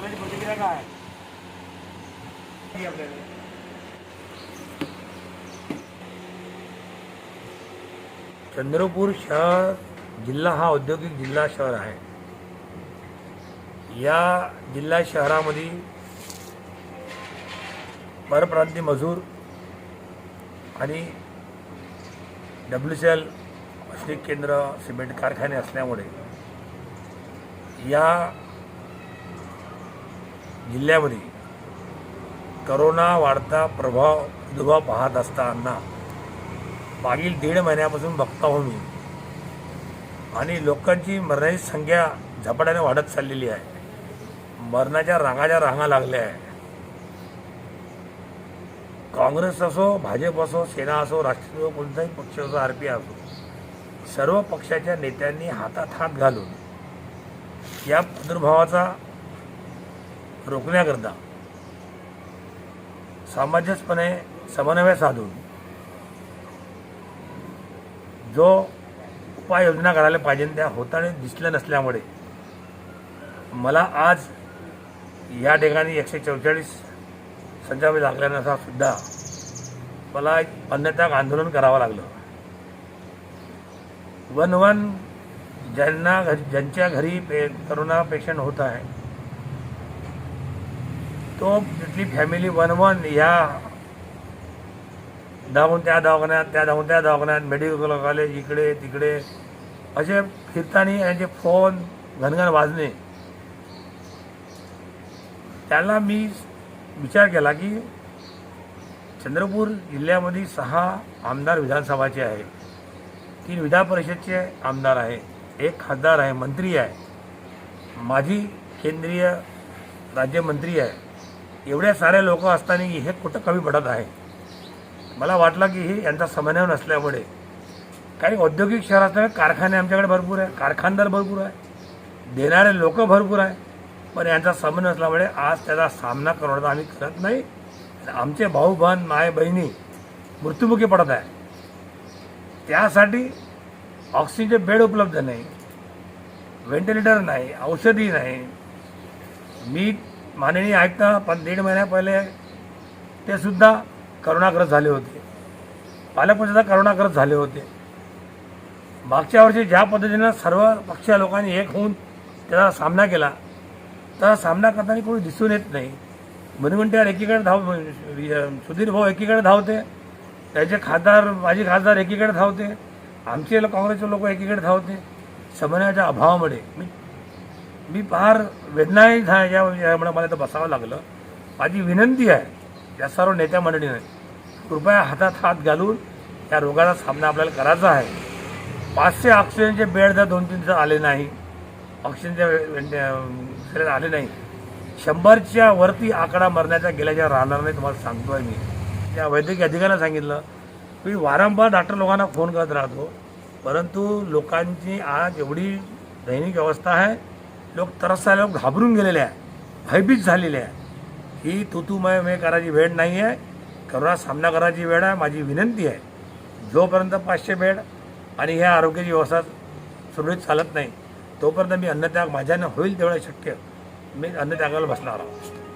प्रतिक्रिया काय? चंद्रपूर शहर जिल्हा हा औद्योगिक जिल्हा शहर आहे. या जिल्हा शहरामध्ये परप्रांती मजूर आणि डब्ल्यू सी एल औष्णिक केंद्र सिमेंट कारखाने असल्यामुळे या जिल्ह्यामध्ये करोना वाढता प्रभाव दुभाव पाहत असताना मागील दीड महिन्यापासून बघता हो मी आणि लोकांची मरणाची संख्या झपाट्याने वाढत चाललेली आहे. मरणाच्या रांगाच्या रांगा लागल्या आहे काँग्रेस असो भाजप असो सेना असो राष्ट्रीय कोणताही पक्ष असो आर पी असो सर्व पक्षाच्या नेत्यांनी हातात हात घालून या प्रादुर्भावाचा रोखण्याकरता सामंजस्यपणे समन्वय साधून जो उपाययोजना करायला पाहिजे त्या होताना दिसल्या नसल्यामुळे मला आज या ठिकाणी एकशे चौचाळीस संचावे लागल्यानुसार सुद्धा मला एक अन्नत्याग आंदोलन करावं लागलं. वन वन ज्यांना घरी ज्यांच्या घरी पे करोना पेशंट होत आहे तो तिथली फॅमिली वन वन ह्या धावून त्या दवाखान्यात त्या धावून त्या दवाखान्यात मेडिकल कॉलेज इकडे तिकडे. असे फिरताना यांचे फोन घनघन वाजणे. त्याला मी विचार केला की चंद्रपूर जिल्ह्यामध्ये सहा आमदार विधानसभाचे आहे तीन विधान परिषदचे आमदार आहे. एक खासदार आहे मंत्री आहे. माजी केंद्रीय राज्यमंत्री आहे. एवढ्या साऱ्या लोक असताना हे कुठं कमी पडत आहे? मला वाटलं की हे यांचा समन्वय नसल्यामुळे. काही औद्योगिक शहरात कारखाने आमच्याकडे भरपूर आहे कारखानदार भरपूर आहे देणारे लोक भरपूर आहे. पण यांचा समन्वय असल्यामुळे आज त्याचा सामना करण्याचा आम्ही करत नाही. आमचे भाऊ बहन माय बहिणी मृत्युमुखी पडत आहे. त्यासाठी ऑक्सिजनचे बेड उपलब्ध नाही व्हेंटिलेटर नाही औषधी नाही. मी माननीय ऐकता पण दीड महिन्या पहिले ते सुद्धा करोनाग्रस्त झाले होते. पालकमंत्रीसुद्धा करोनाग्रस्त झाले होते. मागच्या वर्षी ज्या पद्धतीनं सर्व पक्षीय लोकांनी एक होऊन त्याचा सामना केला त्याचा सामना करताना कोणी दिसून येत नाही. मुनगंटीवार एकीकडे धाव सुधीर भाऊ एकीकडे धावते त्याचे खासदार माजी खासदार एकीकडे धावते आमचे काँग्रेसचे लोक एकीकडे धावते समन्वयाच्या अभावामुळे. मी मी फार वेदनाही झा या यामुळे मला तर बसावं लागलं. माझी विनंती आहे या सर्व नेत्या मंडळीने कृपया हातात हात घालून या रोगाचा सामना आपल्याला करायचा आहे. पाचशे ऑक्सिजनचे बेड जर दोन तीन दिवस आले नाही ऑक्सिजनच्या आले नाही शंभरच्या वरती आकडा मरण्याचा गेल्याच्या राहणार नाही तुम्हाला सांगतोय मी. त्या वैद्यकीय अधिकाऱ्याला सांगितलं मी वारंवार डॉक्टर लोकांना फोन करत राहतो परंतु लोकांची आज एवढी दैनिक अवस्था आहे लोक तरसायला घाबरून गेलेले आहे. भयभीत झालेले आहे. ही तुतुमय मे करायची वेळ नाही आहे. करोना सामना करायची वेळ आहे. माझी विनंती आहे. जोपर्यंत पाचशे बेड आणि ह्या आरोग्याची व्यवस्था सुरळीत चालत नाही तोपर्यंत मी अन्नत्याग माझ्यानं होईल तेवढं शक्य. मी अन्नत्यागाला बसणार आहोत.